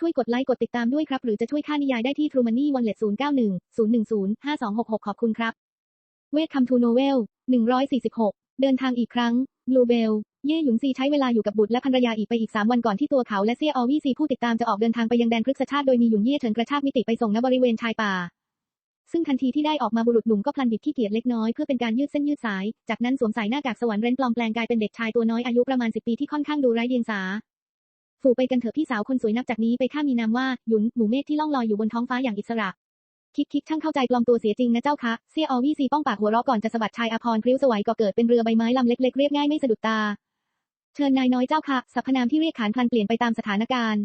ช่วยกดไลค์กดติดตามด้วยครับ หรือจะช่วยค่านิยายได้ที่ True Money Wallet 091 010 5266 ขอบคุณครับ เวทคัมทูโนเวล 146 เดินทางอีกครั้งบลูเบลเย่หยุนซีใช้เวลาอยู่กับบุตรและภรรยาอีกไปอีก 3 วันก่อนที่ตัวเขาและเซี่ยออวี่ซีผู้ติดตามจะออกเดินทางไปยังแดนพฤกษชาติโดยมีหยุนเย่เฉินกระชากมิติไปส่งณบริเวณชายป่า ซึ่งทันทีที่ได้ออกมาบุรุษหนุ่มก็พลันบิดขี้เกียจเล็กน้อยเพื่อเป็นการยืดเส้นยืดสาย จากนั้นสวมใส่หน้ากากสวรรค์เร้นปลอมแปลงกายเป็นเด็กชายตัวน้อยอายุประมาณ 10 ปีที่ค่อนข้างดูไร้เดียงสา ฝูไปกันเถอะพี่สาวคนสวยนับจากนี้ไปข้ามีนามว่า หยุน หมูเมฆที่ล่องลอยอยู่บนท้องฟ้าอย่างอิสระ คิกคิกช่างเข้าใจปลอมตัวเสียจริงนะเจ้าคะเซี่ยออวี่ซีป้องปากหัวเราะก่อนจะสะบัดชายอภรริ้วสวยก็เกิดเป็นเรือใบไม้ลำเล็กๆเรียบง่ายไม่สะดุดตา เชิญนายน้อยเจ้าค่ะสรรพนามที่เรียกขานพลันเปลี่ยนไปตามสถานการณ์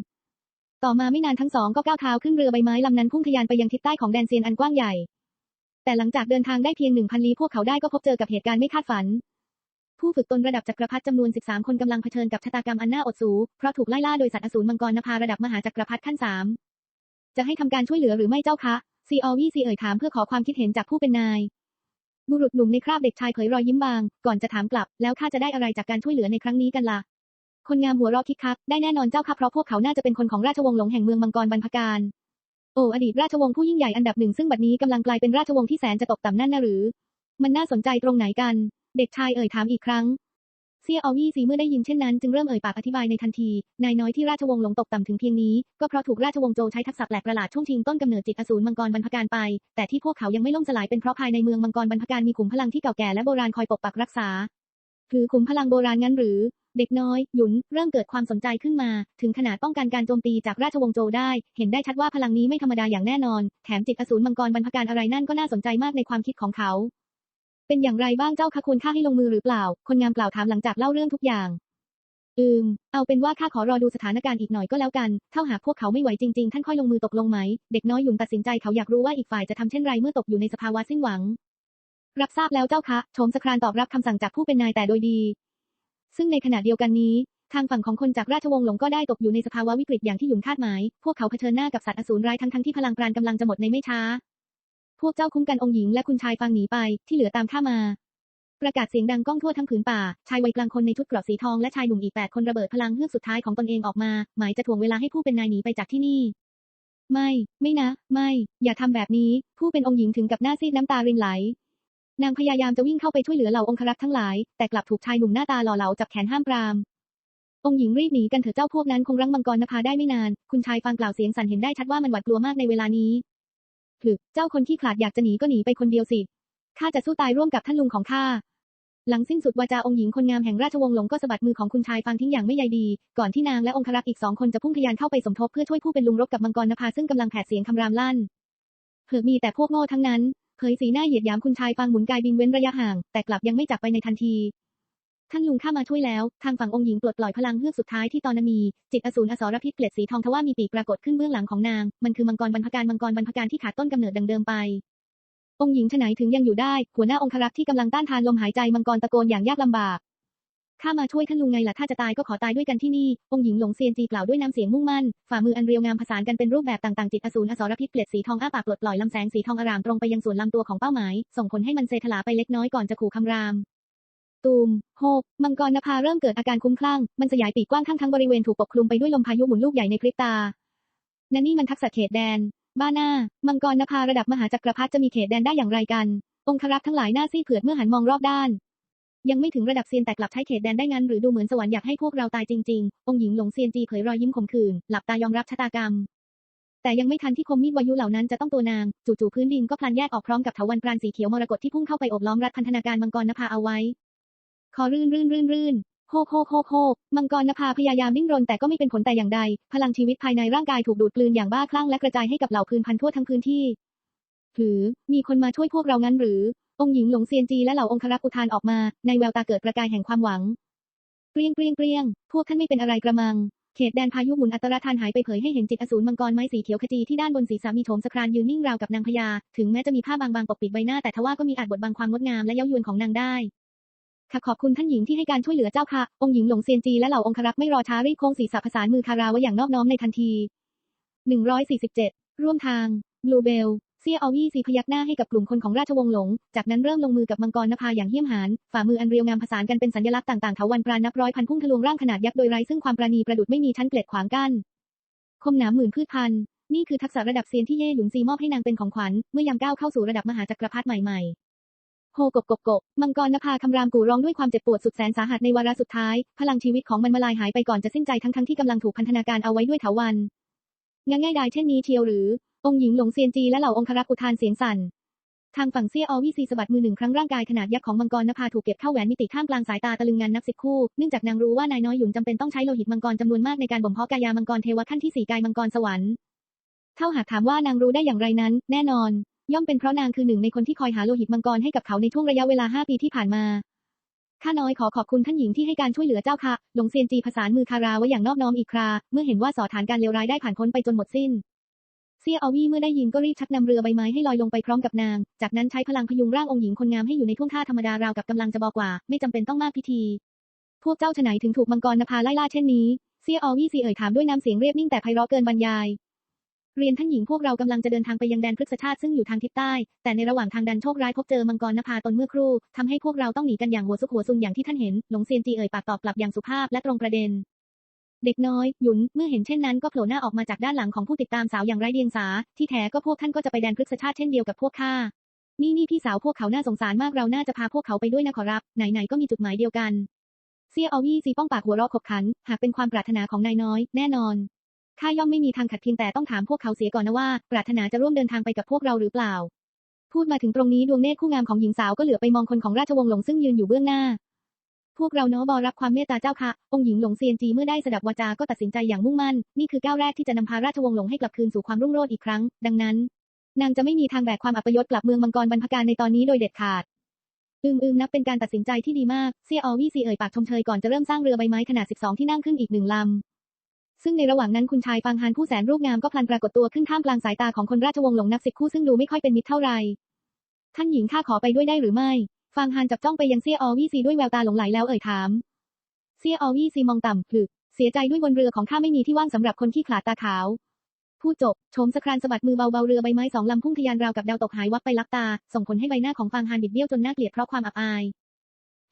ต่อมาไม่นานทั้งสองก็ก้าวเท้าขึ้นเรือใบไม้ลำนั้นพุ่งทะยานไปยังทิศใต้ของแดนเซียนอันกว้างใหญ่ แต่หลังจากเดินทางได้เพียงหนึ่งพันลี้พวกเขาได้ก็พบเจอกับเหตุการณ์ไม่คาดฝัน ผู้ฝึกตนระดับจักรพรรดิจำนวน 13 คนกำลังเผชิญกับชะตากรรมอันน่าอดสู เพราะถูกไล่ล่าโดยสัตว์อสูรมังกรนภาระดับมหาจักรพรรดิขั้นสามจะให้ทำการช่วยเหลือหรือไม่เจ้าคะซีออวี่ซีเอ่ยถามเพื่อขอความคิดเห็นจากผู้เป็นนาย บุรุษหนุ่มในคราบเด็กชายเผยรอยยิ้มบาง ก่อนจะถามกลับ แล้วข้าจะได้อะไรจากการช่วยเหลือในครั้งนี้กันล่ะ คนงามหัวเราะคิกคัก ได้แน่นอนเจ้าค่ะเพราะพวกเขาน่าจะเป็นคนของราชวงศ์หลงแห่งเมืองมังกรบรรพการ โอ้อดีตราชวงศ์ผู้ยิ่งใหญ่อันดับหนึ่งซึ่งบัดนี้กำลังกลายเป็นราชวงศ์ที่แสนจะตกต่ำนั่นนะหรือ มันน่าสนใจตรงไหนกัน เด็กชายเอ่ยถามอีกครั้ง เซียอวี่ซีเมื่อได้ยินเช่นนั้นจึงเริ่มเอ่ยปากอธิบายในทันที นายน้อยที่ราชวงศ์หลงตกต่ำถึงเพียงนี้ ก็เพราะถูกราชวงศ์โจใช้ทักษะแปลกประหลาดช่วงชิงต้นกำเนิดจิตอสูรมังกรบรรพการไป แต่ที่พวกเขายังไม่ล่มสลายเป็นเพราะภายในเมืองมังกรบรรพการมีขุมพลังที่เก่าแก่และโบราณคอยปกปักรักษา คือขุมพลังโบราณงั้นหรือ เด็กน้อย หยุน เริ่มเกิดความสนใจขึ้นมา ถึงขนาดป้องกันการโจมตีจากราชวงศ์โจได้ เห็นได้ชัดว่าพลังนี้ไม่ธรรมดาอย่างแน่นอน แถมจิตอสูรมังกรบรรพการอะไรนั่นก็น่าสนใจมากในความคิดของเขา เป็นอย่างไรบ้างเจ้าคะควรข้าให้ลงมือหรือเปล่า คนงามกล่าวถามหลังจากเล่าเรื่องทุกอย่าง อืม เอาเป็นว่าข้าขอรอดูสถานการณ์อีกหน่อยก็แล้วกันถ้าหากพวกเขาไม่ไหวจริงๆ ท่านค่อยลงมือตกลงไหม เด็กน้อยหยุนตัดสินใจเขาอยากรู้ว่าอีกฝ่ายจะทำเช่นไรเมื่อตกอยู่ในสภาวะสิ้นหวัง รับทราบแล้วเจ้าคะโฉมสครานตอบรับคำสั่งจากผู้เป็นนายแต่โดยดี ซึ่งในขณะเดียวกันนี้ทางฝั่งของคนจากราชวงศ์หลงก็ได้ตกอยู่ในสภาวะวิกฤตอย่างที่หยุนคาดหมาย พวกเขาเผชิญหน้ากับสัตว์อสูรร้ายทั้งๆที่พลังปราณกำลังจะหมดในไม่ช้า วกเจ้าคุ้มกันองค์หญิงและคุณชายฟังหนีไป ที่เหลือตามข้ามา ประกาศเสียงดังก้องทั่วทั้งผืนป่า ชายวัยกลางคนในชุดเกราะสีทองและชายหนุ่มอีกแปดคนระเบิดพลังเฮือกสุดท้ายของตนเองออกมา หมายจะถ่วงเวลาให้ผู้เป็นนายหนีไปจากที่นี่ ไม่ ไม่นะ ไม่ อย่าทำแบบนี้ ผู้เป็นองค์หญิงถึงกับหน้าซีดน้ำตารินไหล นางพยายามจะวิ่งเข้าไปช่วยเหลือเหล่าองครักษ์ทั้งหลาย แต่กลับถูกชายหนุ่มหน้าตาหล่อเหลาจับแขนห้ามปรามองค์หญิงรีบหนีกันเถอะเจ้าพวกนั้นคงรั้งมังกรนภาได้ไม่นาน คุณชายฟังกล่าวเสียงสั่นเห็นได้ชัดว่ามันหวาดกลัวมากในเวลานี้ ถึก เจ้าคนขี้ขลาดอยากจะหนีก็หนีไปคนเดียวสิ ข้าจะสู้ตายร่วมกับท่านลุงของข้า หลังสิ้นสุดวาจาองค์หญิงคนงามแห่งราชวงศ์หลงก็สะบัดมือของคุณชายฟังทิ้งอย่างไม่ใยดี ก่อนที่นางและองครักษ์อีกสองคนจะพุ่งทะยานเข้าไปสมทบเพื่อช่วยผู้เป็นลุงรบกับมังกรนภาซึ่งกำลังแผดเสียงคำรามลั่นเผื่อมีแต่พวกโง่ทั้งนั้นเผยสีหน้าเหยียดหยามคุณชายฟังหมุนกายบินเว้นระยะห่าง แต่กลับยังไม่จับไปในทันที ท่านลุงข้ามาช่วยแล้ว ทางฝั่งองค์หญิงปลดปล่อยพลังเฮือกสุดท้ายที่ตอนนั้นมี จิตอสูรอสรพิษเกล็ดสีทองทว่ามีปีกปรากฏขึ้นเบื้องหลังของนาง มันคือมังกรบรรพการมังกรบรรพการที่ขาดต้นกำเนิดดังเดิมไป องค์หญิงฉไหนถึงยังอยู่ได้ หัวหน้าองครักษ์ที่กำลังต้านทานลมหายใจมังกรตะโกนอย่างยากลำบากข้ามาช่วยท่านลุงไงล่ะถ้าจะตายก็ขอตายด้วยกันที่นี่ องค์หญิงหลงเซียนจีกล่าวด้วยน้ำเสียงมุ่งมั่น ฝ่ามืออันเรียวงามผสานกันเป็นรูปแบบต่างๆจิตอสูรอสรพิษเกล็ดสีทองอ้าปากปลดปล่อยลำแสงสีทองอารามตรงไปยังส่วนลำตัวของเป้าหมาย ส่งผลให้มันเซถลาไปเล็กน้อยก่อนจะขู่คำราม ตูม โฮกมังกรนภาเริ่มเกิดอาการคุ้มคลั่ง มันสยายปีกกว้างทั้งทั้งบริเวณถูกปกคลุมไปด้วยลมพายุหมุนลูกใหญ่ในพริบตา นั่นนี่มันทักษะเขตแดน บ้าหน้า มังกรนภาระดับมหาจักรพรรดิจะมีเขตแดนได้อย่างไรกัน องครักษ์ทั้งหลายหน้าซีเผือดเมื่อหันมองรอบด้าน ยังไม่ถึงระดับเซียนแต่กลับใช้เขตแดนได้งั้นหรือดูเหมือนสวรรค์อยากให้พวกเราตายจริงๆ องค์หญิงหลงเซียนจีเผยรอยยิ้มขมขื่น หลับตายอมรับชะตากรรมแต่ยังไม่ทันที่คมมีดวายุเหล่านั้นจะต้องตัวนาง จู่ๆพื้นดินก็พลันแยกออกพร้อมกับเถาวัลย์ปราณสีเขียวมรกตที่พุ่งเข้าไปอบล้อมรัดพันธนาการมังกรนภาเอาไว้ คอรื่นรื่นรื่นรื่นโฮกโฮกโฮกโฮกมังกรนภาพยายามดิ้นรนแต่ก็ไม่เป็นผลแต่อย่างใด พลังชีวิตภายในร่างกายถูกดูดกลืนอย่างบ้าคลั่งและกระจายให้กับเหล่าพื้นพันทั่วทั้งพื้นที่ หรือ มีคนมาช่วยพวกเรางั้นหรือ องค์หญิงหลงเซียนจีและเหล่าองครักษ์อุทานออกมา ในแววตาเกิดประกายแห่งความหวัง เปรียงเปรียงเปรียง พวกท่านไม่เป็นอะไรกระมัง เขตแดนพายุหมุนอัตราทานหายไปเผยให้เห็นจิตอสูรมังกรไม้สีเขียวขจีที่ด้านบนศีรษะมีโถมสครานยืนนิ่งราวกับนางพญา ถึงแม้จะมีผ้าบางๆปกปิดใบหน้าแต่ทว่าก็มีอาจบดบังความงดงามและเย้ายวนของนางได้ ค่ะขอบคุณท่านหญิงที่ให้การช่วยเหลือเจ้าค่ะ องค์หญิงหลงเซียนจีและเหล่าองครักษ์ไม่รอช้ารีบโค้งศีรษะผสานมือคาราไว้อย่างนอบน้อมในทันที 147 ร่วมทาง บลูเบล เซี่ยออวี่สีพยักหน้าให้กับกลุ่มคนของราชวงศ์หลง จากนั้นเริ่มลงมือกับมังกรนภาอย่างเหี้ยมหาญ ฝ่ามืออันเรียวงามผสานกันเป็นสัญลักษณ์ต่างๆเถาวันปราณนับร้อยพันพุ่งทะลวงร่างขนาดยักษ์โดยไร้ซึ่งความประณีประดุจไม่มีชั้นเกล็ดขวางกั้น คมหนามหมื่นพืชพันธุ์นี่คือทักษะระดับเซียนที่เย่หยุนซีมอบให้นางเป็นของขวัญ เมื่อยามก้าวเข้าสู่ระดับมหาจักรพรรดิใหม่ๆ โฮกบกบกบมังกรนภาคำรามกู่ร้องด้วยความเจ็บปวดสุดแสนสาหัสในวาระสุดท้าย พลังชีวิตของมันมาลายหายไปก่อนจะสิ้นใจทั้งๆที่กำลังถูกพันธนาการเอาไว้ด้วยเถาวันง่ายง่ายดายเช่นนี้เชียวหรือ องค์หญิงหลงเซียนจีและเหล่าองครักษ์อุทานเสียงสั่นทางฝั่งเซี่ยอวีซีสะบัดมือหนึ่งครั้งร่างกายขนาดยักษ์ของมังกรนภาถูกเก็บเข้าแหวนมิติท่ามกลางสายตาตะลึงงันนับสิบคู่ เนื่องจากนางรู้ว่านายน้อยหยุนจำเป็นต้องใช้โลหิตมังกรจำนวนมากในการบ่มเพาะกายามังกรเทวะขั้นที่สี่กายมังกรสวรรค์เท่าหากถามว่านางรู้ได้อย่างไรนั้น แน่นอน ย่อมเป็นเพราะนางคือหนึ่งในคนที่คอยหาโลหิตมังกรให้กับเขาในช่วงระยะเวลาห้าปีที่ผ่านมา ข้าน้อยขอขอบคุณท่านหญิงที่ให้การช่วยเหลือเจ้าค่ะ หลงเซียนจีผสานมือคาราไว้อย่างนอบน้อมอีกครา เมื่อเห็นว่าสอฐานการเลวร้ายได้ผ่านพ้นไปจนหมดสิ้น เซียอวี่เมื่อได้ยินก็รีบชักนำเรือใบไม้ให้ลอยลงไปพร้อมกับนาง จากนั้นใช้พลังพยุงร่างองค์หญิงคนงามให้อยู่ในท่วงท่าธรรมดาราวกับกำลังจะบอกว่า ไม่จำเป็นต้องมากพิธี พวกเจ้าฉไนถึงถูกมังกรนภาไล่ล่าเช่นนี้ เซียอวี่ซีเอ่ยถามด้วยน้ำเสียงเรียบนิ่งแต่ไพเราะเกินบรรยาย เรียนท่านหญิงพวกเรากำลังจะเดินทางไปยังแดนพฤกษชาติซึ่งอยู่ทางทิศใต้ แต่ในระหว่างทางดันโชคร้ายพบเจอมังกรนภาตนเมื่อครู่ทำให้พวกเราต้องหนีกันอย่างหัวซุกหัวซุนอย่างที่ท่านเห็น หลงเซียนจีเอ่ยปากตอบกลับอย่างสุภาพและตรงประเด็น เด็กน้อย หยุน เมื่อเห็นเช่นนั้นก็โผล่หน้าออกมาจากด้านหลังของผู้ติดตามสาวอย่างไร้เดียงสา ที่แท้ก็พวกท่านก็จะไปแดนพฤกษชาติเช่นเดียวกับพวกข้านี่นี่พี่สาวพวกเขาน่าสงสารมากเราน่าจะพาพวกเขาไปด้วยนะขอรับ ไหนๆก็มีจุดหมายเดียวกันเซียอวี่ซีป้องปากหัวเราะขบขัน หากเป็นความปรารถนาของนายน้อย แน่นอน ข้าย่อมไม่มีทางขัดเพียงแต่ต้องถามพวกเขาเสียก่อนนะว่า ปรารถนาจะร่วมเดินทางไปกับพวกเราหรือเปล่า พูดมาถึงตรงนี้ดวงเนตรคู่งามของหญิงสาวก็เหลือไปมองคนของราชวงศ์หลงซึ่งยืนอยู่เบื้องหน้า พวกเราเนาะบอรับความเมตตาเจ้าค่ะ องค์หญิงหลงเซียนจีเมื่อได้สดับวาจาก็ตัดสินใจอย่างมุ่งมั่น นี่คือก้าวแรกที่จะนำพาราชวงศ์หลงให้กลับคืนสู่ความรุ่งโรจน์อีกครั้ง ดังนั้น นางจะไม่มีทางแบกความอัปยศกลับเมืองมังกรบรรพการในตอนนี้โดยเด็ดขาดอืมอืมนับเป็นการตัดสินใจที่ดีมาก เซียอวี่ซีเอ่ยปากชมเชยก่อนจะเริ่มสร้างเรือใบไม้ขนาด 12 ที่นั่งขึ้นอีกหนึ่งลำ ซึ่งในระหว่างนั้นคุณชายฟางฮานผู้แสนรูปงามก็พลันปรากฏตัวขึ้นท่ามกลางสายตาของคนราชวงศ์หลงนับสิบคู่ซึ่งดูไม่ค่อยเป็นมิตรเท่าไหร่ท่านหญิงข้าขอไปด้วยได้หรือไม่ฟางฮานจับจ้องไปยังเซี่ยอวี่ซีด้วยแววตาหลงไหลแล้วเอ่ยถามเซี่ยอวี่ซีมองต่ำผลึกเสียใจด้วยบนเรือของข้าไม่มีที่ว่างสำหรับคนขี้ขลาดตาขาวพูดจบโฉมสครานสะบัดมือเบาๆเรือใบไม้สองลำพุ่งทะยานราวกับดาวตกหายวับไปลับตา ส่งผลให้ใบหน้าของฟางฮานบิดเบี้ยวจนน่าเกลียดเพราะความอับอาย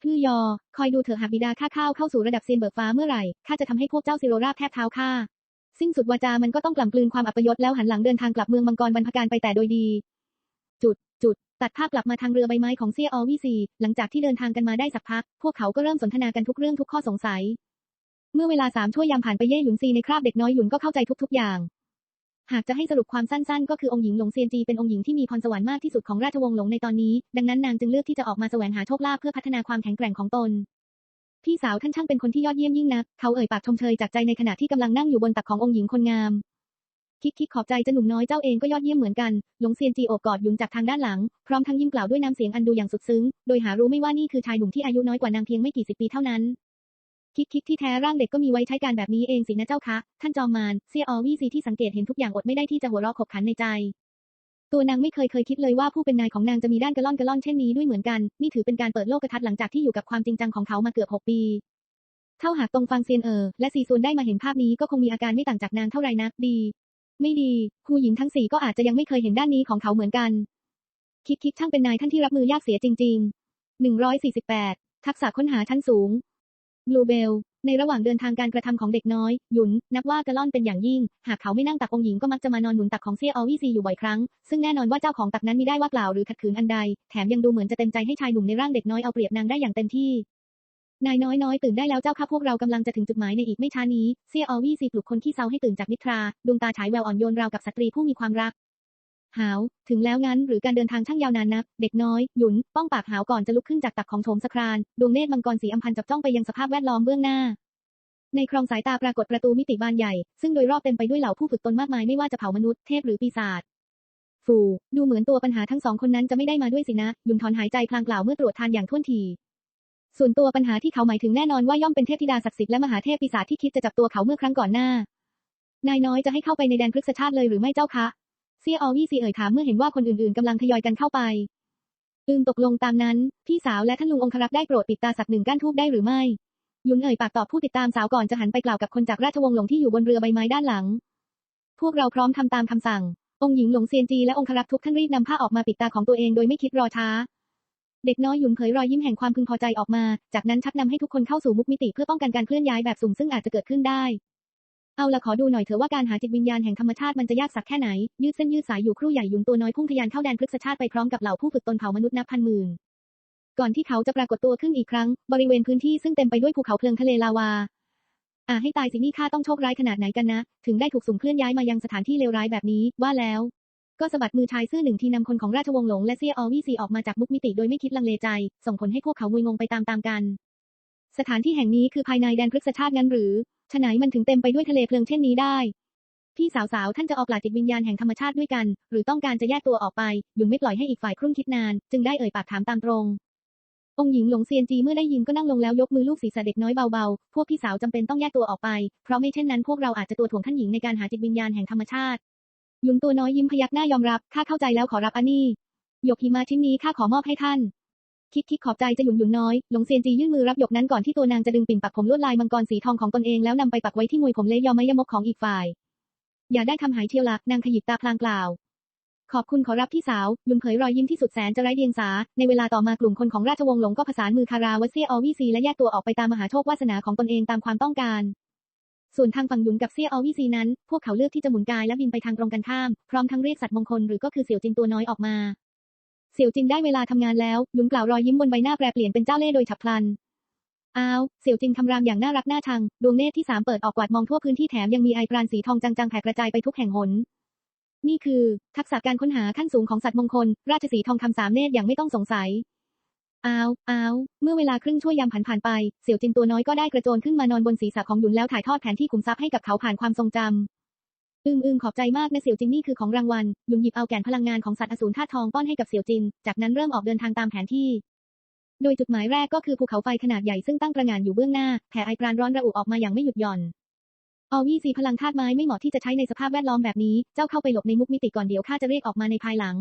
พือยอ คอยดูเถอะหากบิดาข้าเข้าเข้าสู่ระดับเซียนเบิกฟ้าเมื่อไหร่ ข้าจะทำให้พวกเจ้าซิโรราบแทบเท้าข้า สิ้นสุดวาจามันก็ต้องกล่ำกลืนความอัปยศแล้วหันหลังเดินทางกลับเมืองมังกรบรรพการไปแต่โดยดี จุด จุด ตัดภาพกลับมาทางเรือใบไม้ของเซียอวีซี หลังจากที่เดินทางกันมาได้สักพัก พวกเขาก็เริ่มสนทนากันทุกเรื่องทุกข้อสงสัย เมื่อเวลาสามชั่วยามผ่านไปเย่หยุนซีในคราบเด็กน้อยหยุนก็เข้าใจทุกๆอย่าง หากจะให้สรุปความสั้นๆ ก็คือองค์หญิงหลงเซียนจีเป็นองค์หญิงที่มีพรสวรรค์มากที่สุดของราชวงศ์หลงในตอนนี้ ดังนั้นนางจึงเลือกที่จะออกมาแสวงหาโชคลาภเพื่อพัฒนาความแข็งแกร่งของตน พี่สาวท่านช่างเป็นคนที่ยอดเยี่ยมยิ่งนัก เขาเอ่ยปากชมเชยจากใจในขณะที่กำลังนั่งอยู่บนตักขององค์หญิงคนงาม คิดคิดขอบใจจะหนุ่มน้อยเจ้าเองก็ยอดเยี่ยมเหมือนกัน หลงเซียนจีโอบกอดยุนจากทางด้านหลัง พร้อมทั้งยิ้มกล่าวด้วยน้ำเสียงอันดูอย่างสุดซึ้ง โดยหารู้ไม่ว่านี่คือชายหนุ่มที่อายุน้อยกว่านางเพียงไม่กี่สิบปีเท่านั้น คิดคิดที่แท้ร่างเด็กก็มีไว้ใช้การแบบนี้เองสินะเจ้าคะ ท่านจอมมารเซียออวี่ซีที่สังเกตเห็นทุกอย่างอดไม่ได้ที่จะหัวเราะขบขันในใจ ตัวนางไม่เคยเคยคิดเลยว่าผู้เป็นนายของนางจะมีด้านกระล่อนกระล่อนเช่นนี้ด้วยเหมือนกัน นี่ถือเป็นการเปิดโลกทัศน์หลังจากที่อยู่กับความจริงจังของเขามาเกือบหกปีเท่าหากตรงฟังเซียนเออและซีซวนได้มาเห็นภาพนี้ก็คงมีอาการไม่ต่างจากนางเท่าไรนักดี ไม่ดีผู้หญิงทั้งสี่ก็อาจจะยังไม่เคยเห็นด้านนี้ของเขาเหมือนกัน คิดคิดช่างเป็นนายท่านที่รับมือยากเสียจริงๆหนึ่งร้อยสี่สิบแปดทักษะค้นหาชั้นสูง บลูเบล ในระหว่างเดินทางการกระทำของเด็กน้อย หยุน นับว่ากระล่อนเป็นอย่างยิ่ง หากเขาไม่นั่งตักองหญิงก็มักจะมานอนหนุนตักของเซี่ยอวี่ซีอยู่บ่อยครั้ง ซึ่งแน่นอนว่าเจ้าของตักนั้นมิได้ว่ากล่าวหรือขัดขืนอันใด แถมยังดูเหมือนจะเต็มใจให้ชายหนุ่มในร่างเด็กน้อยเอาเปรียบนางได้อย่างเต็มที่ นายน้อยน้อยตื่นได้แล้วเจ้าค่ะพวกเรากำลังจะถึงจุดหมายในอีกไม่ช้านี้ เซี่ยอวี่ซีปลุกคนขี้เซาให้ตื่นจากนิทรา ดวงตาฉายแววอ่อนโยนราวกับสตรีผู้มีความรัก หาว ถึงแล้วงั้นหรือการเดินทางช่างยาวนานนัก เด็กน้อย หยุน ป้องปากหาวก่อนจะลุกขึ้นจากตักของโถมสคราน ดวงเนตรมังกรสีอำพันจับจ้องไปยังสภาพแวดล้อมเบื้องหน้า ในคลองสายตาปรากฏประตูมิติบานใหญ่ ซึ่งโดยรอบเต็มไปด้วยเหล่าผู้ฝึกตนมากมายไม่ว่าจะเผ่ามนุษย์ เทพหรือปีศาจฟูดูเหมือนตัวปัญหาทั้งสองคนนั้นจะไม่ได้มาด้วยสินะหยุนถอนหายใจพลางกล่าวเมื่อตรวจทานอย่างท่วนที ส่วนตัวปัญหาที่เขาหมายถึงแน่นอนว่าย่อมเป็นเทพธิดาศักดิ์สิทธิ์และมหาเทพปีศาจที่คิดจะจับตัวเขาเมื่อครั้งก่อนหน้า นายน้อยจะให้เข้าไปในแดนพฤกษชาติเลยหรือไม่เจ้าคะ เซี่ยอวี่ซีเอ่ยถามเมื่อเห็นว่าคนอื่นๆกำลังทยอยกันเข้าไปอืมตกลงตามนั้น พี่สาวและท่านลุงองครักษ์ได้โปรดปิดตาสักหนึ่งก้านทูบได้หรือไม่ ยุนเอ่ยปากตอบผู้ติดตามสาวก่อนจะหันไปกล่าวกับคนจากราชวงศ์หลงที่อยู่บนเรือใบไม้ด้านหลัง พวกเราพร้อมทำตามคำสั่ง องค์หญิงหลงเซียนจีและองครักษ์ทุกท่านรีบนำผ้าออกมาปิดตาของตัวเองโดยไม่คิดรอช้า เด็กน้อยหยุนเผยรอยยิ้มแห่งความพึงพอใจออกมา จากนั้นชักนำให้ทุกคนเข้าสู่มุกมิติเพื่อป้องกันการเคลื่อนย้ายแบบสุ่มซึ่งอาจจะเกิดขึ้นได้ เอาละขอดูหน่อยเถอะว่าการหาจิตวิญญาณแห่งธรรมชาติมันจะยากสักแค่ไหน ยืดเส้นยืดสายอยู่ครู่ใหญ่ยุงตัวน้อยพุ่งทะยานเข้าแดนพฤกษชาติไปพร้อมกับเหล่าผู้ฝึกตนเผ่ามนุษย์นับพันหมื่น ก่อนที่เขาจะปรากฏตัวขึ้นอีกครั้ง บริเวณพื้นที่ซึ่งเต็มไปด้วยภูเขาเพลิงทะเลลาวา อ่าให้ตายสินี่ข้าต้องโชคร้ายขนาดไหนกันนะ ถึงได้ถูกสุ่มเคลื่อนย้ายมายังสถานที่เลวร้ายแบบนี้ ว่าแล้วก็สะบัดมือชายซื่อหนึ่งทีนำคนของราชวงศ์หลงและเซียออวี่ซีออกมาจากมุกมิติโดยไม่คิดลังเลใจ ส่งผลให้พวกเขางุยงงไปตามๆกัน สถานที่แห่งนี้คือภายในแดนพฤกษชาติงั้นหรือฉะไหนมันถึงเต็มไปด้วยทะเลเพลิงเช่นนี้ได้ พี่สาวๆท่านจะออกปลาจิตวิญญาณแห่งธรรมชาติด้วยกัน หรือต้องการจะแยกตัวออกไปยุนไม่ปล่อยให้อีกฝ่ายครุ่นคิดนาน จึงได้เอ่ยปากถามตามตรง องค์หญิงหลงเซียนจีเมื่อได้ยินก็นั่งลงแล้วยกมือลูบศีรษะเด็กน้อยเบาๆ พวกพี่สาวจำเป็นต้องแยกตัวออกไป เพราะไม่เช่นนั้นพวกเราอาจจะตัวถ่วงท่านหญิงในการหาจิตวิญญาณแห่งธรรมชาติยุนตัวน้อยยิ้มพยักหน้ายอมรับข้าเข้าใจแล้วขอรับอันนี้หยกหิมะชิ้นนี้ข้าขอมอบให้ท่าน คิดคิดขอบใจจะหยุนหยุนน้อย หลงเซียนจียื่นมือรับหยกนั้นก่อนที่ตัวนางจะดึงปิ่นปักผมลวดลายมังกรสีทองของตนเองแล้วนำไปปักไว้ที่มวยผมเละยอมไม่ยมกของอีกฝ่าย อย่าได้ทำหายเชียวละนางขยิบตาพลางกล่าว ขอบคุณขอรับพี่สาวยุนเผยรอยยิ้มที่สุดแสนจะไร้เดียงสา ในเวลาต่อมากลุ่มคนของราชวงศ์หลงก็ผสานมือคาราวะเซียอวีซีและแยกตัวออกไปตามมหาโชควาสนาของตนเองตามความต้องการส่วนทางฝั่งหยุนกับเซียออวีซีนั้น พวกเขาเลือกที่จะหมุนกายและบินไปทางตรงกันข้าม พร้อมทั้งเรียกสัตว์มงคลหรือก็คือเสี่ยวจินตัวน้อยออกมา เสี่ยวจินได้เวลาทำงานแล้ว หยุนกล่าวรอยยิ้มบนใบหน้าแปรเปลี่ยนเป็นเจ้าเล่ห์โดยฉับพลัน อ้าว เสี่ยวจินคำรามอย่างน่ารักน่าชัง ดวงเนตรที่สามเปิดออกกวาดมองทั่วพื้นที่แถมยังมีไอปรานสีทองจางๆแผ่กระจายไปทุกแห่งหน นี่คือ ทักษะการค้นหาขั้นสูงของสัตว์มงคล ราชสีทองคำสามเนตรอย่างไม่ต้องสงสัย อ้าว อ้าว เมื่อเวลาครึ่งชั่วยามผ่านผ่านไป เสี่ยวจินตัวน้อยก็ได้กระโจนขึ้นมานอนบนศีรษะของหยุนแล้วถ่ายทอดแผนที่ขุมทรัพย์ให้กับเขาผ่านความทรงจำ อึมอึมขอบใจมากนะเสี่ยวจินนี่คือของรางวัล ยุนหยิบเอาแก่นพลังงานของสัตว์อสูรธาตุทองป้อนให้กับเสี่ยวจิน จากนั้นเริ่มออกเดินทางตามแผนที่ โดยจุดหมายแรกก็คือภูเขาไฟขนาดใหญ่ซึ่งตั้งประหง่านอยู่เบื้องหน้า แผ่ไอปรานร้อนระอุออกมาอย่างไม่หยุดหย่อนอวี่ซีพลังธาตุไม้ไม่เหมาะที่จะใช้ในสภาพแวดล้อมแบบนี้ เจ้าเข้าไปหลบในมุกมิติก่อนเดี๋ยวข้าจะเรียกออกมาในภายหลัง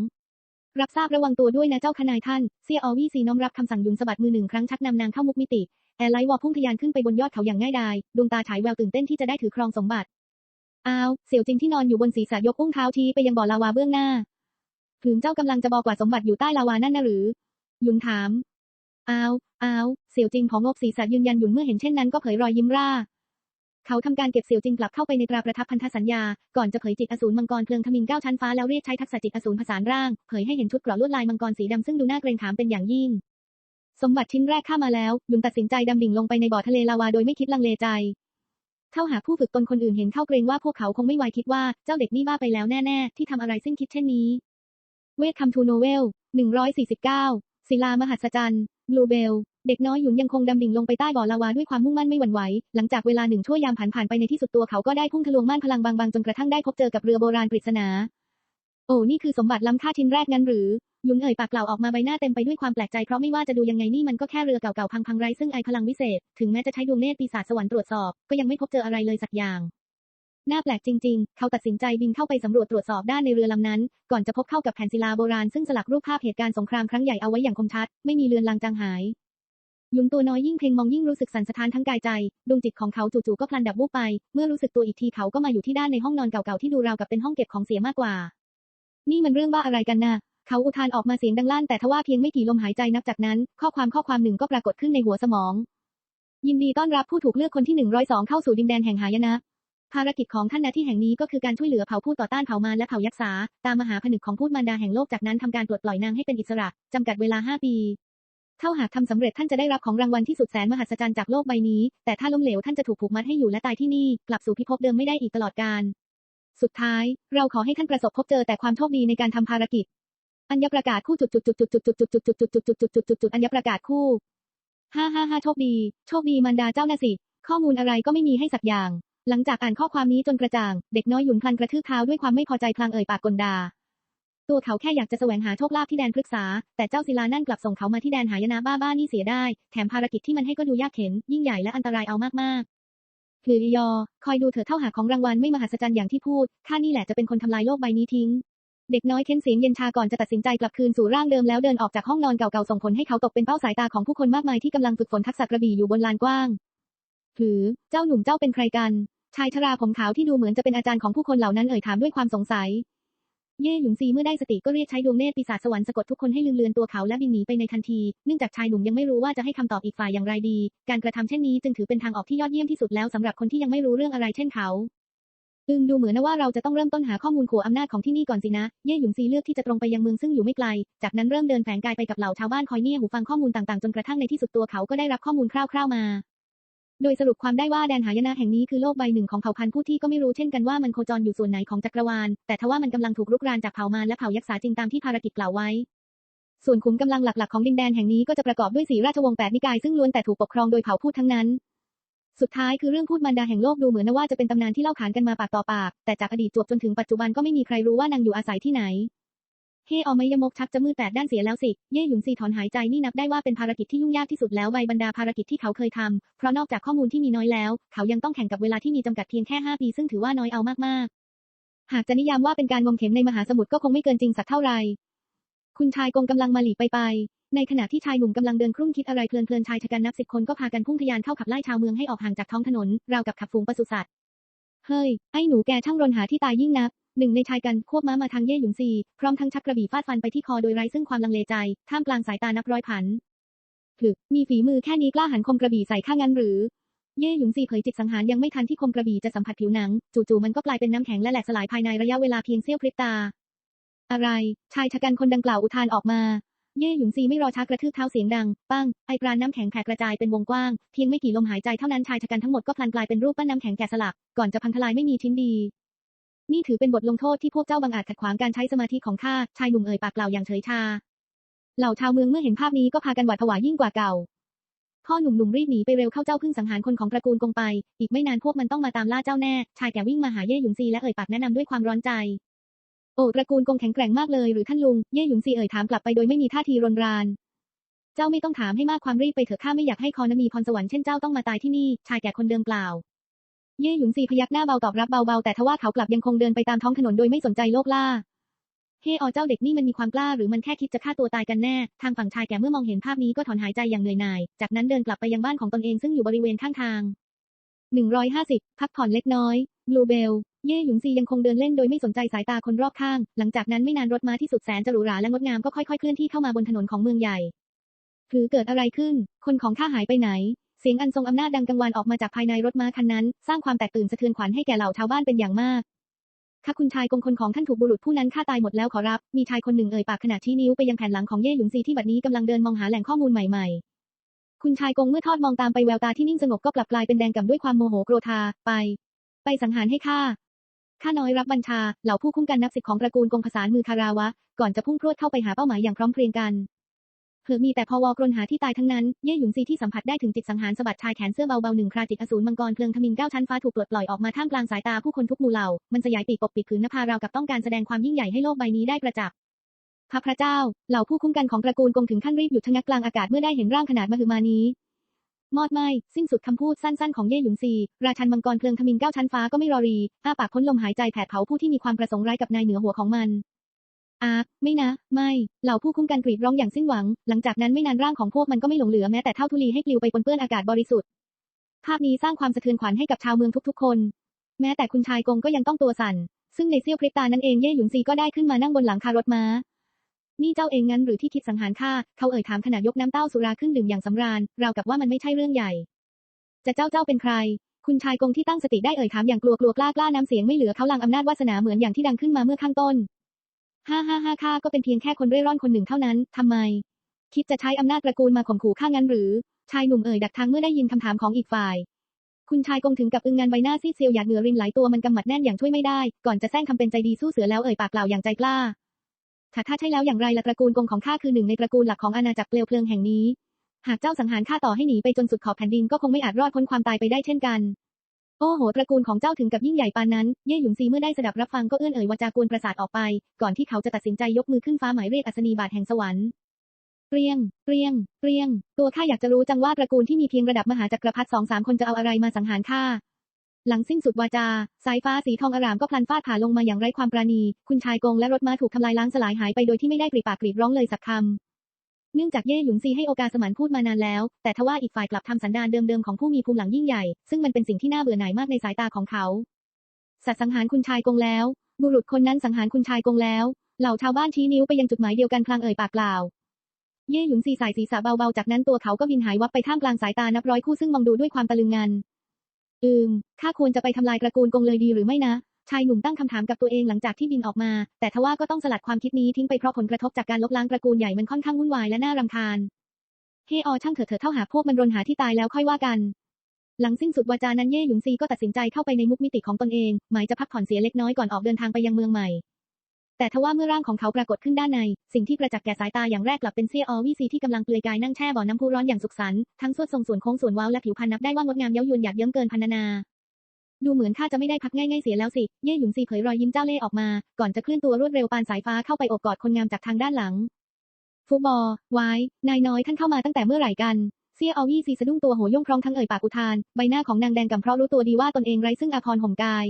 รับทราบระวังตัวด้วยนะเจ้าขนายท่าน เซียอวี่ซีน้อมรับคำสั่งยุนสะบัดมือหนึ่งครั้งชักนำนางเข้ามุกมิติ แอร์ไลท์วอลพุ่งทะยานขึ้นไปบนยอดเขาอย่างง่ายดาย ดวงตาฉายแววตื่นเต้นที่จะได้ถือครองสมบัติ อ้าว เสี่ยวจินที่นอนอยู่บนศีรษะยกอุ้งเท้าชี้ไปยังบ่อลาวาเบื้องหน้าถึงเจ้ากำลังจะบอกว่าสมบัติอยู่ใต้ลาวานั่นนะหรือ ยุนถาม อ้าว อ้าว เสี่ยวจินของงบศีรษะยืนยันหยุนเมื่อเห็นเช่นนั้นก็เผยรอยยิ้มร่า เขาทำการเก็บเสี่ยวจินกลับเข้าไปในตราประทับพันธสัญญา ก่อนจะเผยจิตอสูรมังกรเพลิงทมินเก้าชั้นฟ้าแล้วเรียกใช้ทักษะจิตอสูรผสานร่าง เผยให้เห็นชุดเกราะลวดลายมังกรสีดำซึ่งดูน่าเกรงขามเป็นอย่างยิ่ง สมบัติชิ้นแรกข้ามาแล้ว ยุนตัดสินใจดำดิ่งลงไปในบ่อทะเลลาวาโดยไม่คิดลังเลใจ เข้าหาผู้ฝึกตนคนอื่นเห็นเข้าเกรงว่าพวกเขาคงไม่ไวคิดว่าเจ้าเด็กนี่บ้าไปแล้วแน่ๆ ที่ทำอะไรสิ้นคิดเช่นนี้ เวทคัมทูโนเวล149 ศิลามหัศจรรย์บลูเบล เด็กน้อยหยุนยังคงดำดิ่งลงไปใต้บ่อลาวาด้วยความมุ่งมั่นไม่หวั่นไหว หลังจากเวลาหนึ่งชั่วยามผ่านผ่านไปในที่สุดตัวเขาก็ได้พุ่งทะลวงม่านพลังบางๆ จนกระทั่งได้พบเจอกับเรือโบราณปริศนา โอ้นี่คือสมบัติล้ำค่าชิ้นแรกงั้นหรือ ยุนเอ่ยปากกล่าวออกมาใบหน้าเต็มไปด้วยความแปลกใจเพราะไม่ว่าจะดูยังไงนี่มันก็แค่เรือเก่าๆพังๆไร้ซึ่งไอพลังวิเศษ ถึงแม้จะใช้ดวงเนตรปีศาจสวรรค์ตรวจสอบ ก็ยังไม่พบเจออะไรเลยสักอย่างน่าแปลกจริงๆ เขาตัดสินใจบินเข้าไปสำรวจตรวจสอบด้านในเรือลำนั้น ก่อนจะพบเข้ากับแผ่นศิลาโบราณซึ่งสลักรูปภาพเหตุการณ์สงครามครั้งใหญ่เอาไว้อย่างคมชัด ไม่มีเลือนลางจางหาย ยุนตัวน้อยยิ่งเพ่งมองยิ่งรู้สึกสั่นสะท้านทั้งกายใจ ดวงจิตของเขาจู่ๆก็พลันดับวูบไป เมื่อรู้สึกตัวอีกทีเขาก็มาอยู่ที่ด้านในห้องนอนเก่าๆที่ดูราวกับเป็นห้องเก็บของเสียมากกว่า นี่มันเรื่องบ้าอะไรกันนะเขาอุทานออกมาเสียงดังลั่นแต่ทว่าเพียงไม่กี่ลมหายใจนับจากนั้น ข้อความข้อความหนึ่งก็ปรากฏขึ้นในหัวสมอง ยินดีต้อนรับผู้ถูกเลือกคนที่ 102 เข้าสู่ดินแดนแห่งหายนะ ภารกิจของท่านณที่แห่งนี้ก็คือการช่วยเหลือเผ่าผู้ต่อต้านเผ่ามารและเผ่ายักษ์สาตามมหาผนึกของพูดมารดาแห่งโลกจากนั้นทำการปลดปล่อยนางให้เป็นอิสระจำกัดเวลา 5 ปีถ้าหากทำสำเร็จท่านจะได้รับของรางวัลที่สุดแสนมหัศจรรย์จากโลกใบนี้ แต่ถ้าล้มเหลวท่านจะถูกผูกมัดให้อยู่และตายที่นี่ กลับสู่พิภพเดิมไม่ได้อีกตลอดกาล สุดท้าย เราขอให้ท่านประสบพบเจอแต่ความโชคดีในการทำภารกิจ อัญญประกาศคู่จุดจุดจุดจุดจุดจุดจุดจุดจุดจุดจุดจุดจุดจุดจุดอัญญประกาศคู่ห้าห้าห้าโชคดี โชคดีมันดาเจ้าน่ะสิ ข้อมูลอะไรก็ไม่มีให้สักอย่าง หลังจากอ่านข้อความนี้จนกระจ่าง เด็กน้อยหยุนพลันกระทืบเท้าด้วยความไม่พอใจพลางเอ่ยปากกลดา ตัวเขาแค่อยากจะแสวงหาโชคลาภที่แดนพฤกษา แต่เจ้าศิลานั่นกลับส่งเขามาที่แดนหายนะบ้าๆนี่เสียได้ แถมภารกิจที่มันให้ก็ดูยากเข็น ยิ่งใหญ่และอันตรายเอามาก ๆคือยอ คอยดูเถอะเท่าหาของรางวัลไม่มหัศจรรย์อย่างที่พูด ข้านี่แหละจะเป็นคนทำลายโลกใบนี้ทิ้ง เด็กน้อยเค้นเสียงเย็นชาก่อนจะตัดสินใจกลับคืนสู่ร่างเดิมแล้วเดินออกจากห้องนอนเก่าๆส่งผลให้เขาตกเป็นเป้าสายตาของผู้คนมากมายที่กำลังฝึกฝนทักษะกระบี่อยู่บนลานกว้างหือ เจ้าหนุ่มเจ้าเป็นใครกัน ชายชราผมขาวที่ดูเหมือนจะเป็นอาจารย์ของผู้คนเหล่านั้นเอ่ยถามด้วยความสงสัย เย่หยุนซีเมื่อได้สติก็เรียกใช้ดวงเนตรปีศาจสวรรค์สะกดทุกคนให้ลืมเลือนตัวเขาและบินหนีไปในทันที เนื่องจากชายหนุ่มยังไม่รู้ว่าจะให้คำตอบอีกฝ่ายอย่างไรดี การกระทำเช่นนี้จึงถือเป็นทางออกที่ยอดเยี่ยมที่สุดแล้วสำหรับคนที่ยังไม่รู้เรื่องอะไรเช่นเขาอึงดูเหมือนนะว่าเราจะต้องเริ่มต้นหาข้อมูลขัวอำนาจของที่นี่ก่อนสินะ เย่หยุนซีเลือกที่จะตรงไปยังเมืองซึ่งอยู่ไม่ไกล จากนั้นเริ่มเดินแฝงกายไปกับเหล่าชาวบ้านคอยเงี่ยหูฟังข้อมูลต่างๆ จนกระทั่งในที่สุดตัวเขาก็ได้รับข้อมูลคร่าวๆมา โดยสรุปความได้ว่าแดนหายนะแห่งนี้คือโลกใบหนึ่งของเผ่าพันธุ์ผู้ที่ก็ไม่รู้เช่นกันว่ามันโคจรอยู่ส่วนไหนของจักรวาล แต่ทว่ามันกำลังถูกรุกรานจากเผ่ามารและเผ่ายักษ์สาจริงตามที่ภารกิจกล่าวไว้ ส่วนขุมกำลังหลักๆของดินแดนแห่งนี้ก็จะประกอบด้วยสีราชวงศ์แปดนิกายซึ่งล้วนแต่ถูกปกครองโดยเผ่าพูดทั้งนั้น สุดท้ายคือเรื่องพูดมันดาแห่งโลกดูเหมือนว่าจะเป็นตำนานที่เล่าขานกันมาปากต่อปาก แต่จากอดีตจวบจนถึงปัจจุบันก็ไม่มีใครรู้ว่านางอยู่อาศัยที่ไหน เฮออมยมกชักจะมืดแปดด้านเสียแล้วสิ เย่หยุนซีถอนหายใจนี่นับได้ว่าเป็นภารกิจที่ยุ่งยากที่สุดแล้วใบบรรดาภารกิจที่เขาเคยทำเพราะนอกจากข้อมูลที่มีน้อยแล้ว เขายังต้องแข่งกับเวลาที่มีจำกัดเพียงแค่5ปี ซึ่งถือว่าน้อยเอามากๆ หากจะนิยามว่าเป็นการงมเข็มในมหาสมุทรก็คงไม่เกินจริงสักเท่าไหร่ คุณชายกงกำลังมาหลีไปไป ในขณะที่ชายหนุ่มกำลังเดินครุ่นคิดอะไรเพลินๆชายชะกันนับสิบคนก็พากันพุ่งทะยานเข้าขับไล่ชาวเมืองให้ออกห่างจากท้องถนนราวกับขับฝูงปศุสัตว์ เฮ้ย ไอ้หนูแกช่างรนหาที่ตายยิ่งนัก หนึ่งในชายกันควบม้ามาทางเย่หยุนซี พร้อมทั้งชักกระบี่ฟาดฟันไปที่คอโดยไร้ซึ่งความลังเลใจ ท่ามกลางสายตานับร้อยผันถึกมีฝีมือแค่นี้กล้าหันคมกระบี่ใส่ข้างั้นหรือ เย่หยุนซีเผยจิตสังหารยังไม่ทันที่คมกระบี่จะสัมผัสผิวหนัง จู่ๆมันก็กลายเป็นน้ำแข็งและแหลกสลายภายในระยะเวลาเพียงเสี้ยวพริบตา อะไร ชายชะกันคนดังกล่าวอุทานออกมา เย่หยุนซีไม่รอช้ากระทืบเท้าเสียงดัง ปั้งไอปราณน้ำแข็งแผ่กระจายเป็นวงกว้าง เพียงไม่กี่ลมหายใจเท่านั้นชายชะกันทั้งหมดก็พลันกลายเป็นรูปปั้นน้ำแข็งแกะสลัก ก่อนจะพังทลายไม่มีชิ้นดี นี่ถือเป็นบทลงโทษที่พวกเจ้าบังอาจขัดขวางการใช้สมาธิของข้า ชายหนุ่มเอ่ยปากกล่าวอย่างเฉยชา เหล่าชาวเมืองเมื่อเห็นภาพนี้ก็พากันหวาดผวายิ่งกว่าเก่า พ่อหนุ่มๆรีบหนีไปเร็วเข้าเจ้าเพิ่งสังหารคนของตระกูลกงไป อีกไม่นานพวกมันต้องมาตามล่าเจ้าแน่ ชายแก่วิ่งมาหาเย่หยุนซีและเอ่ยปากแนะนำด้วยความร้อนใจ โอ้ตระกูลกงแข็งแกร่งมากเลยหรือท่านลุง เย่หยุนซีเอ่ยถามกลับไปโดยไม่มีท่าทีรนราน เจ้าไม่ต้องถามให้มากความรีบไปเถอะข้าไม่อยากให้คอนมีพรสวรรค์เช่นเจ้าต้องมาตายที่นี่ ชายแก่คนเดิมกล่าว เย่หยุนซีพยักหน้าเบาตอบรับเบาๆ แต่ทว่าเขากลับยังคงเดินไปตามท้องถนนโดยไม่สนใจโลกล่า เฮ้อเจ้าเด็กนี่มันมีความกล้าหรือมันแค่คิดจะฆ่าตัวตายกันแน่ ทางฝั่งชายแก่เมื่อมองเห็นภาพนี้ก็ถอนหายใจอย่างเหนื่อยหน่าย จากนั้นเดินกลับไปยังบ้านของตนเองซึ่งอยู่บริเวณข้างทาง 150 พักผ่อนเล็กน้อย บลูเบล เย่หยุนซียังคงเดินเล่นโดยไม่สนใจสายตาคนรอบข้าง หลังจากนั้นไม่นานรถม้าที่สุดแสนจะหรูหราและงดงามก็ค่อยๆเคลื่อนที่เข้ามาบนถนนของเมืองใหญ่ หรือเกิดอะไรขึ้น คนของข้าหายไปไหน เสียงอันทรงอำนาจดังกังวานออกมาจากภายในรถม้าคันนั้น สร้างความแตกตื่นสะเทือนขวัญให้แก่เหล่าชาวบ้านเป็นอย่างมากข้าคุณชายกงคนของท่านถูกบุรุษผู้นั้นฆ่าตายหมดแล้วขอรับ มีชายคนหนึ่งเอ่ยปากขณะชี้นิ้วไปยังแผ่นหลังของเย่หยุนซีที่บัดนี้กำลังเดินมองหาแหล่งข้อมูลใหม่ๆ คุณชายกงเมื่อทอดมองตามไปแววตาที่นิ่งสงบก็กลับกลายเป็นแดงก่ำด้วยความโมโหโกรธา ไป ไปสังหารให้ข้า ข้าน้อยรับบัญชา เหล่าผู้คุ้มกันนับสิบของตระกูลกงผสานมือคาราวะ ก่อนจะพุ่งพรวดเข้าไปหาเป้าหมายอย่างพร้อมเพรียงกัน เผื่อมีแต่พอวกรนหาที่ตายทั้งนั้น เย่หยุนซีที่สัมผัสได้ถึงจิตสังหารสะบัดชายแขนเสื้อเบาๆหนึ่งคราจิตอสูรมังกรเพลิงทมินเก้าชั้นฟ้าถูกปลดปล่อยออกมาท่ามกลางสายตาผู้คนทุกหมู่เหล่า มันสยายปีกปกปิดผืนนภาราวกับต้องการแสดงความยิ่งใหญ่ให้โลกใบนี้ได้ประจักษ์พระพระเจ้า เหล่าผู้คุ้มกันของตระกูลกงถึงขั้นรีบหยุดชะงักกลางอากาศเมื่อได้เห็นร่างขนาดมหึมานี้มอดไหมสิ้นสุดคำพูดสั้นๆของเย่หยุนซี ราชันมังกรเพลิงทมินเก้าชั้นฟ้าก็ไม่รอรี อ้าปากพ้นลมหายใจแผดเผาผู้ที่มีความประสงค์ร้ายกับนายเหนือหัวของมัน อาไม่นะ ไม่ เหล่าผู้คุ้มกันกรีดร้องอย่างสิ้นหวัง หลังจากนั้นไม่นานร่างของพวกมันก็ไม่หลงเหลือแม้แต่เท่าทุลีให้ปลิวไปปนเปื้อนอากาศบริสุทธิ์ ภาพนี้สร้างความสะเทือนขวัญให้กับชาวเมืองทุกๆคน แม้แต่คุณชายกงก็ยังต้องตัวสั่น ซึ่งในเสี้ยวพริบตานั้นเองเย่หยุนซีก็ได้ขึ้นมานั่งบนหลังคารถม้า นี่เจ้าเองงั้นหรือที่คิดสังหารข้า เขาเอ่ยถามขณะยกน้ำเต้าสุราขึ้นดื่มอย่างสำราญ ราวกับว่ามันไม่ใช่เรื่องใหญ่ จะเจ้าเจ้าเป็นใครคุณชายกงที่ตั้งสติได้เอ่ยถามอย่างกลัวกลัวกล้ากล้าน้ำเสียงไม่เหลือเขาลังอำนาจวาสนาเหมือนอย่างที่ดังขึ้นมาเมื่อข้างต้น ห้าห้าห้าข้าก็เป็นเพียงแค่คนเร่ร่อนคนหนึ่งเท่านั้น ทำไม คิดจะใช้อำนาจตระกูลมาข่มขู่ข้างั้นหรือ ชายหนุ่มเอ่ยดักทางเมื่อได้ยินคำถามของอีกฝ่าย คุณชายกงถึงกับอึงงานใบหน้าซีดเซียวหยาดเหงื่อรินไหลตัวมันกำหมัดแน่นอย่างช่วยไม่ได้ ก่อนจะแซงคำเป็นใจดีสู้เสือแล้วเอ่ยปากกล่าวอย่างใจกล้าถ้าถ้าใช่แล้วอย่างไรละตระกูลกงของข้าคือหนึ่งในตระกูลหลักของอาณาจักรเปลวเพลิงแห่งนี้ หากเจ้าสังหารข้าต่อให้หนีไปจนสุดขอบแผ่นดินก็คงไม่อาจรอดพ้นความตายไปได้เช่นกัน โอ้โหตระกูลของเจ้าถึงกับยิ่งใหญ่ปานนั้น เย่หยุนซีเมื่อได้สดับรับฟังก็เอื้อนเอ่ย วาจากวนประสาทออกไป ก่อนที่เขาจะตัดสินใจยกมือขึ้นฟ้าหมายเรียกอัศนีบาทแห่งสวรรค์เปรียงเปรียงเปรียง ตัวข้าอยากจะรู้จังว่าตระกูลที่มีเพียงระดับมหาจักรพรรดิสองสามคนจะเอาอะไรมาสังหารข้า หลังสิ้นสุดวาจา สายฟ้าสีทองอารามก็พลันฟาดผ่าลงมาอย่างไร้ความปราณี คุณชายกงและรถม้าถูกทำลายล้างสลายหายไปโดยที่ไม่ได้ปริปากกรีดร้องเลยสักคำ เนื่องจากเย่หยุนซีให้โอกาสสมานพูดมานานแล้ว แต่ทว่าอีกฝ่ายกลับทำสันดานเดิมๆของผู้มีภูมิหลังยิ่งใหญ่ ซึ่งมันเป็นสิ่งที่น่าเบื่อหน่ายมากในสายตาของเขา สัตว์สังหารคุณชายกงแล้ว บุรุษคนนั้นสังหารคุณชายกงแล้ว เหล่าชาวบ้านชี้นิ้วไปยังจุดหมายเดียวกันพลางเอ่ยปากกล่าว เย่หยุนซีสายศีรษะเบาๆ จากนั้นตัวเขาก็บินหายวับไปท่ามกลางสายตานับร้อยคู่ซึ่งมองดูด้วยความตะลึงงัน อืม ข้าควรจะไปทำลายตระกูลกงเลยดีหรือไม่นะ ชายหนุ่มตั้งคำถามกับตัวเองหลังจากที่บินออกมา แต่ทว่าก็ต้องสลัดความคิดนี้ทิ้งไปเพราะผลกระทบจากการลบล้างตระกูลใหญ่มันค่อนข้างวุ่นวายและน่ารำคาญ เฮออช่างเถอะเถอะเท่าหาพวกมันรนหาที่ตายแล้วค่อยว่ากัน หลังสิ้นสุดวาจานั้นเย่หยุนซีก็ตัดสินใจเข้าไปในมุกมิติของตนเอง หมายจะพักผ่อนเสียเล็กน้อยก่อนออกเดินทางไปยังเมืองใหม่ แต่ทว่าเมื่อร่างของเขาปรากฏขึ้นด้านใน สิ่งที่ประจักษ์แก่สายตาอย่างแรกกลับเป็นเซียออวี่ซีที่กำลังเปลือยกายนั่งแช่บ่อน้ำพุร้อนอย่างสุขสันต์ทั้งสวดทรงส่วนโค้งส่วนเว้าและผิวพรรณนับได้ว่างดงามเย้ายวนอยากเยิ้มเกินพรรณนา ดูเหมือนข้าจะไม่ได้พักง่ายๆเสียแล้วสิ เย่หยุนซีเผยรอยยิ้มเจ้าเล่ห์ออกมา ก่อนจะเคลื่อนตัวรวดเร็วปานสายฟ้าเข้าไปโอบกอดคนงามจากทางด้านหลังฟูบอไว้ นายน้อยท่านเข้ามาตั้งแต่เมื่อไหร่กัน เซียอวี่ซีสะดุ้งตัวโหย่งพร้องทั้งเอ่ยปากอุทาน ใบหน้าของนางแดงกำเพราะรู้ตัวดีว่าตนเองไร้ซึ่งอาภรณ์ห่มกาย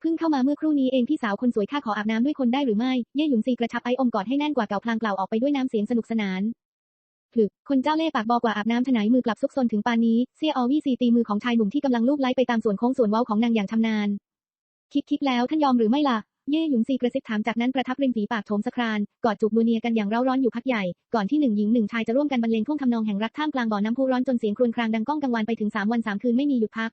เพิ่งเข้ามาเมื่อครู่นี้เองพี่สาวคนสวยข้าขออาบน้ำด้วยคนได้หรือไม่ เย่หยุนซีกระชับไออมกอดให้แน่นกว่าเก่าพลางเปล่าออกไปด้วยน้ำเสียงสนุกสนาน ถึก คนเจ้าเล่ห์ปากบอกว่าอาบน้ำถนายมือกลับซุกซนถึงปานนี้เซียอวี่ซีตีมือของชายหนุ่มที่กำลังลูบไล้ไปตามส่วนโค้งส่วนเว้าของนางอย่างชำนาญ คิดคิดแล้วท่านยอมหรือไม่ล่ะ เย่หยุนซีกระซิบถามจากนั้นประทับริมฝีปากโถมสครานกอดจูบนูเนียกันอย่างเร้าร้อนอยู่พักใหญ่ ก่อนที่หนึ่งหญิงหนึ่งชายจะร่วมกันบรรเลงท่วงทำนองแห่งรักท่ามกลางบ่อน้ำพุร้อนจนเสียงครวญครางดังก้องกังวานไปถึงสามวันสามคืนไม่มีหยุดพัก